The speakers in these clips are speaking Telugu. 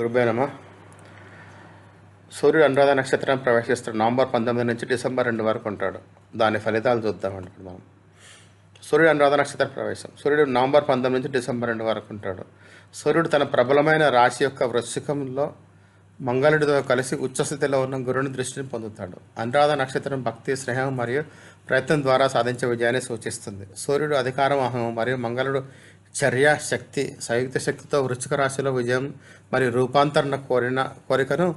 గురుబేనమ సూర్యుడు అనురాధ నక్షత్రం ప్రవేశిస్తాడు. నవంబర్ పంతొమ్మిది నుంచి డిసెంబర్ రెండు వరకు ఉంటాడు. దాని ఫలితాలు చూద్దాం అనుకుందాం. సూర్యుడు అనురాధ నక్షత్ర ప్రవేశం. సూర్యుడు నవంబర్ పంతొమ్మిది నుంచి డిసెంబర్ రెండు వరకు ఉంటాడు. సూర్యుడు తన ప్రబలమైన రాశి యొక్క వృశ్చికంలో మంగళుడితో కలిసి ఉచ్చస్థితిలో ఉన్న గురుని దృష్టిని పొందుతాడు. అనురాధ నక్షత్రం భక్తి స్నేహం మరియు ప్రయత్నం ద్వారా సాధించే విజయాన్ని సూచిస్తుంది. సూర్యుడు అధికారం అహం మరియు మంగళుడు చర్య శక్తి సంయుక్త శక్తితో వృశ్చిక రాశిలో విజయం మరియు రూపాంతరణ కోరిన కోరికను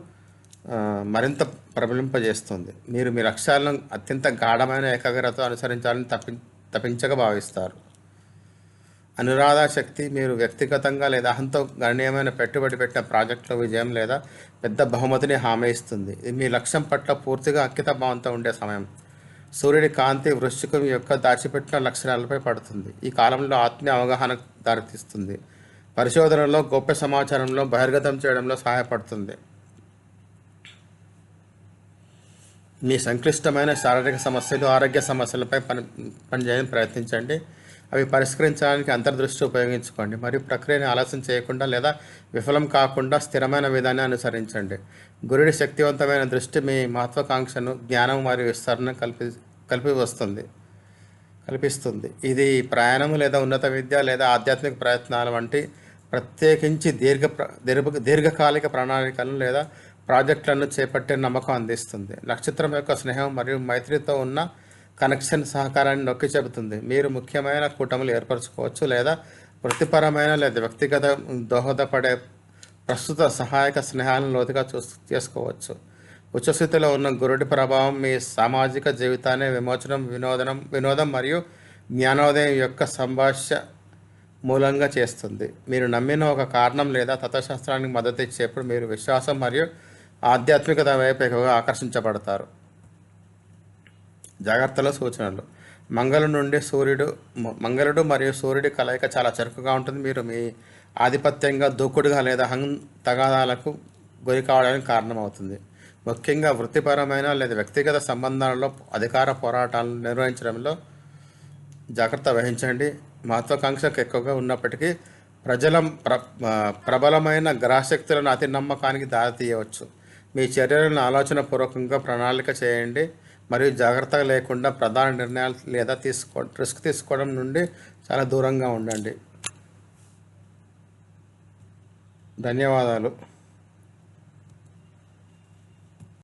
మరింత ప్రబలింపజేస్తుంది. మీరు మీ లక్ష్యాలను అత్యంత గాఢమైన ఏకాగ్రత అనుసరించాలని తప్పి తప్పించక భావిస్తారు. అనురాధ శక్తి మీరు వ్యక్తిగతంగా లేదా అహంతో గణనీయమైన పెట్టుబడి పెట్టిన ప్రాజెక్టులో విజయం లేదా పెద్ద బహుమతిని హామీ ఇస్తుంది. ఇది మీ లక్ష్యం పట్ల పూర్తిగా అంకిత భావంతో ఉండే సమయం. సూర్యుడి కాంతి వృశ్చికం యొక్క దాచిపెట్టిన లక్షణాలపై పడుతుంది. ఈ కాలంలో ఆత్మీయ అవగాహన దారితీస్తుంది. పరిశోధనలో గొప్ప సమాచారంలో బహిర్గతం చేయడంలో సహాయపడుతుంది. మీ సంక్లిష్టమైన శారీరక సమస్యలు ఆరోగ్య సమస్యలపై పని పనిచేయని ప్రయత్నించండి. అవి పరిష్కరించడానికి అంతర్దృష్టి ఉపయోగించుకోండి. మరియు ప్రక్రియను ఆలస్యం చేయకుండా లేదా విఫలం కాకుండా స్థిరమైన విధాన్ని అనుసరించండి. గురుడి శక్తివంతమైన దృష్టి మీ మహత్వాకాంక్షను జ్ఞానం మరియు విస్తరణ కల్పి కలిపి వస్తుంది. కల్పిస్తుంది. ఇది ప్రయాణం లేదా ఉన్నత విద్య లేదా ఆధ్యాత్మిక ప్రయత్నాల వంటి ప్రత్యేకించి దీర్ఘ ప్ర- దీర్ఘ దీర్ఘకాలిక ప్రణాళికలను లేదా ప్రాజెక్టులను చేపట్టే నమ్మకం అందిస్తుంది. నక్షత్రం యొక్క స్నేహం మరియు మైత్రితో ఉన్న కనెక్షన్ సహకారాన్ని నొక్కి చెబుతుంది. మీరు ముఖ్యమైన కూటములు ఏర్పరచుకోవచ్చు లేదా వృత్తిపరమైన లేదా వ్యక్తిగత దోహదపడే ప్రస్తుత సహాయక స్నేహాలను లోతుగా చూ చేసుకోవచ్చు. ఉచ్చస్థితిలో ఉన్న గురుడి ప్రభావం మీ సామాజిక జీవితాన్ని విమోచనం వినోదనం వినోదం మరియు జ్ఞానోదయం యొక్క సంభాష్య మూలంగా చేస్తుంది. మీరు నమ్మిన ఒక కారణం లేదా తత్వశాస్త్రానికి మద్దతు ఇచ్చేప్పుడు మీరు విశ్వాసం మరియు ఆధ్యాత్మికత వైపు ఎక్కువగా ఆకర్షించబడతారు. జాగ్రత్తల సూచనలు. మంగళం నుండి సూర్యుడు మంగళుడు మరియు సూర్యుడి కలయిక చాలా చురుకుగా ఉంటుంది. మీరు మీ ఆధిపత్యంగా దూకుడుగా లేదా హంగ్ తగాదాలకు గురి కావడానికి కారణమవుతుంది. ముఖ్యంగా వృత్తిపరమైన లేదా వ్యక్తిగత సంబంధాలలో అధికార పోరాటాలను నిర్వహించడంలో జాగ్రత్త వహించండి. మహత్వాకాంక్షకు ఎక్కువగా ఉన్నప్పటికీ ప్రజల ప్ర ప్రబలమైన గ్రహశక్తులను అతి నమ్మకానికి దారితీయవచ్చు. మీ చర్యలను ఆలోచనపూర్వకంగా ప్రణాళిక చేయండి. మరియు జాగ్రత్త లేకుండా ప్రధాన నిర్ణయాలు లేదా తీసుకో రిస్క్ తీసుకోవడం నుండి చాలా దూరంగా ఉండండి. ధన్యవాదాలు.